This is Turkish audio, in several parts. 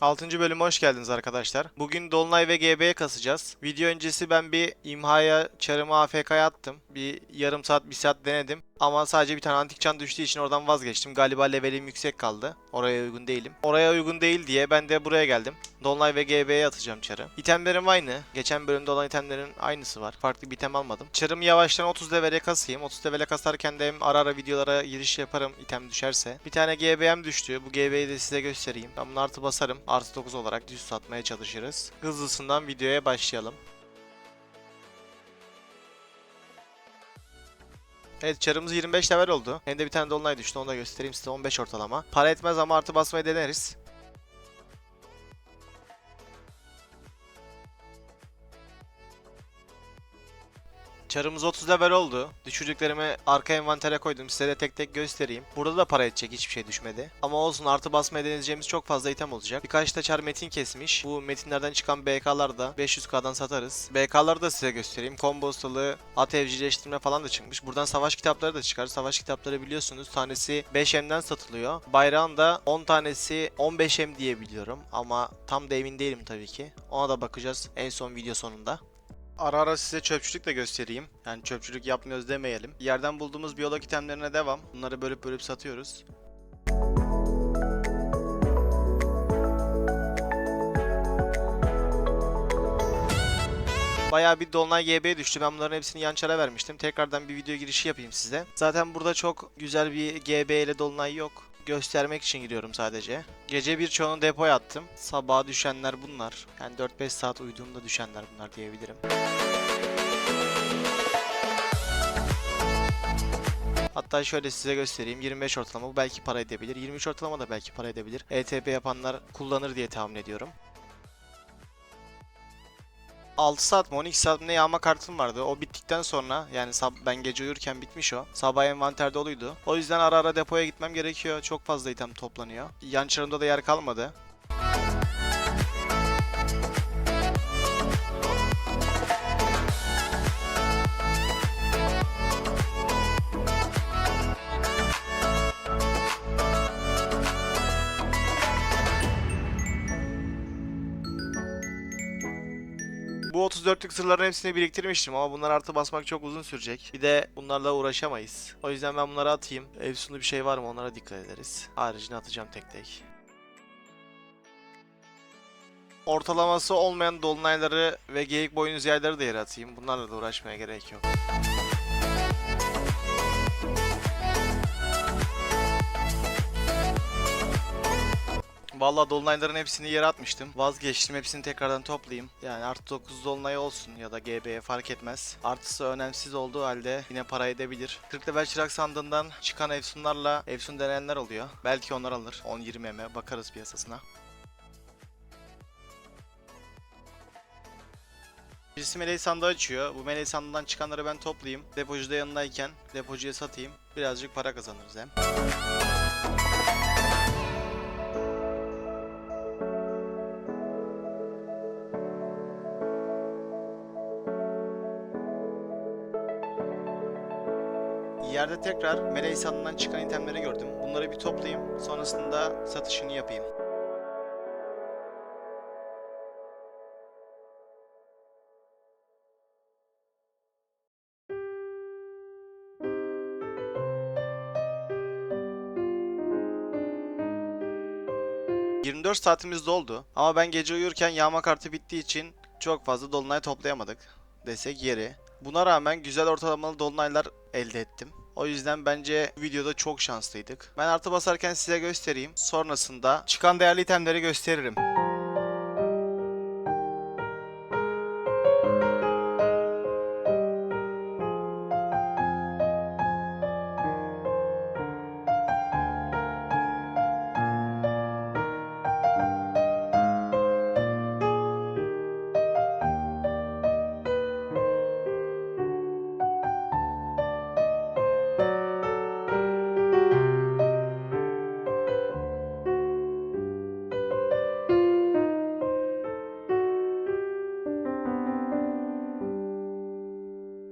6. bölüme hoş geldiniz arkadaşlar. Bugün Dolunay ve GB'ye kasacağız. Video öncesi ben bir imhaya çarımı AFK'ya attım. Bir yarım saat, bir saat denedim. Ama sadece bir tane antik çan düştüğü için oradan vazgeçtim. Galiba levelim yüksek kaldı. Oraya uygun değilim. Oraya uygun değil diye ben de buraya geldim. Dolunay ve GB'ye atacağım çarı. İtemlerim aynı. Geçen bölümde olan itemlerin aynısı var. Farklı bir item almadım. Çarımı yavaştan 30 levele kasayım. 30 levele kasarken de hem ara ara videolara giriş yaparım item düşerse. Bir tane GB'm düştü. Bu GB'yi de size göstereyim. Ben bunu artı basarım. Artı 9 olarak düz satmaya çalışırız. Hızlısından videoya başlayalım. Evet çarımız 25 level oldu. Hem de bir tane dolunay düştü onu da göstereyim size 15 ortalama. Para etmez ama artı basmayı deneriz. Çarımız 30 level oldu. Düşürdüklerimi arka envantere koydum. Size de tek tek göstereyim. Burada da para edecek hiçbir şey düşmedi. Ama olsun artı basmaya deneyeceğimiz çok fazla item olacak. Birkaç da çar metin kesmiş. Bu metinlerden çıkan BK'lar da 500k'dan satarız. BK'ları da size göstereyim. Combo ustalığı, at evcilleştirme falan da çıkmış. Buradan savaş kitapları da çıkar. Savaş kitapları biliyorsunuz tanesi 5M'den satılıyor. Bayrağın da 10 tanesi 15M diye biliyorum. Ama tam da emin değilim tabii ki. Ona da bakacağız en son video sonunda. Ara ara size çöpçülük de göstereyim. Yani çöpçülük yapmıyoruz demeyelim. Yerden bulduğumuz biyolog itemlerine devam. Bunları bölüp bölüp satıyoruz. Bayağı bir Dolunay GB düştü. Ben bunların hepsini yan çara vermiştim. Tekrardan bir video girişi yapayım size. Zaten burada çok güzel bir GB ile Dolunay yok. Göstermek için giriyorum sadece. Gece birçoğunu depoya attım. Sabaha düşenler bunlar. Yani 4-5 saat uyuduğumda düşenler bunlar diyebilirim. Hatta şöyle size göstereyim. 25 ortalama bu belki para edebilir. 23 ortalama da belki para edebilir. ETP yapanlar kullanır diye tahmin ediyorum. 6 saat mi 12 saat mi ne yağma kartım vardı. O bittikten sonra yani sab- ben gece uyurken bitmiş o. Sabah envanter doluydu. O yüzden ara ara depoya gitmem gerekiyor. Çok fazla item toplanıyor. Yan çarımda da yer kalmadı. 34'lük sırların hepsini biriktirmiştim ama bunlar artı basmak çok uzun sürecek. Bir de bunlarla uğraşamayız. O yüzden ben bunları atayım. Efsunlu bir şey var mı onlara dikkat ederiz. Haricini atacağım tek tek. Ortalaması olmayan dolunayları ve geyik boynuz yayları da yere atayım. Bunlarla da uğraşmaya gerek yok. Vallahi dolunayların hepsini yere atmıştım. Vazgeçtim hepsini tekrardan toplayayım. Yani artı 9 dolunay olsun ya da GB'ye fark etmez. Artısı önemsiz olduğu halde yine para edebilir. 40 level çırak sandığından çıkan efsunlarla efsun denenler oluyor. Belki onlar alır. 10-20 eme bakarız piyasasına. Birisi meleği sandığı açıyor. Bu meleği sandığından çıkanları ben toplayayım. Depocuda yanındayken depocuya satayım. Birazcık para kazanırız hem. Yerde tekrar meleği sandığından çıkan itemleri gördüm. Bunları bir toplayayım. Sonrasında satışını yapayım. ...24 saatimiz doldu. Ama ben gece uyurken yağma kartı bittiği için... ...çok fazla dolunay toplayamadık. Desek yeri. Buna rağmen güzel ortalamalı dolunaylar elde ettim. O yüzden bence videoda çok şanslıydık. Ben artı basarken size göstereyim. Sonrasında çıkan değerli itemleri gösteririm.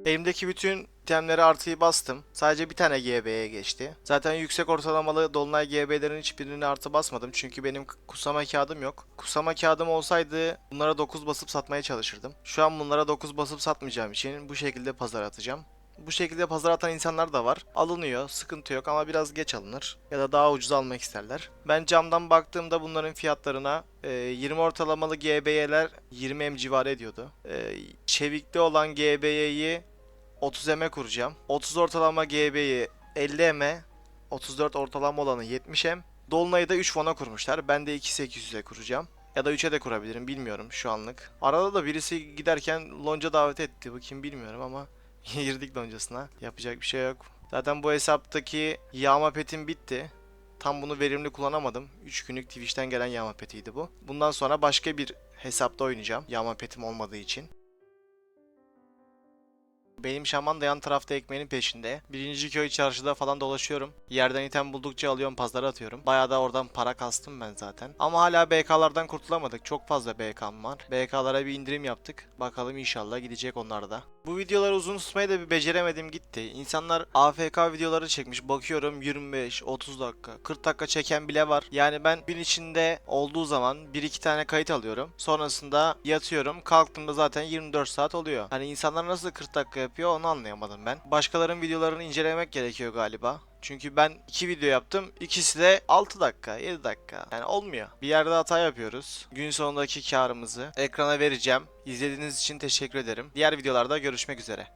Elimdeki bütün İtemleri artıyı bastım. Sadece bir tane GB'ye geçti. Zaten yüksek ortalamalı Dolunay GB'lerin hiçbirini artı basmadım. Çünkü benim kusama kağıdım yok. Kusama kağıdım olsaydı bunlara 9 basıp satmaya çalışırdım. Şu an bunlara 9 basıp satmayacağım için bu şekilde pazar atacağım. Bu şekilde pazar atan insanlar da var. Alınıyor, sıkıntı yok ama biraz geç alınır. Ya da daha ucuz almak isterler. Ben camdan baktığımda bunların fiyatlarına e, 20 ortalamalı GB'ler 20 M civarı ediyordu. E, çevikli olan GB'yi 30 M'e kuracağım. 30 ortalama GB'yi 50 M'e, 34 ortalama olanı 70 M. Dolunay'ı da 3 fona kurmuşlar. Ben de 2800'e kuracağım. Ya da 3'e de kurabilirim bilmiyorum şu anlık. Arada da birisi giderken lonca davet etti. Bu kim bilmiyorum ama girdik loncasına. Yapacak bir şey yok. Zaten bu hesaptaki yağma petim bitti. Tam bunu verimli kullanamadım. 3 günlük Twitch'ten gelen yağma petiydi bu. Bundan sonra başka bir hesapta oynayacağım. Yağma petim olmadığı için. Benim şaman da yan tarafta ekmeğinin peşinde. Birinci köy çarşıda falan dolaşıyorum. Yerden item buldukça alıyorum pazara atıyorum. Bayağı da oradan para kastım ben zaten. Ama hala BK'lardan kurtulamadık. Çok fazla BK'm var. BK'lara bir indirim yaptık. Bakalım inşallah gidecek onlar da. Bu videoları uzun tutmayı da bir beceremedim gitti. İnsanlar AFK videoları çekmiş. Bakıyorum 25, 30 dakika, 40 dakika çeken bile var. Yani ben gün içinde olduğu zaman 1-2 tane kayıt alıyorum. Sonrasında yatıyorum. Kalktığımda zaten 24 saat oluyor. Hani insanlar nasıl 40 dakika yapıyor onu anlayamadım ben. Başkalarının videolarını incelemek gerekiyor galiba. Çünkü ben iki video yaptım. İkisi de 6 dakika, 7 dakika. Yani olmuyor. Bir yerde hata yapıyoruz. Gün sonundaki karımızı ekrana vereceğim. İzlediğiniz için teşekkür ederim. Diğer videolarda görüşmek üzere.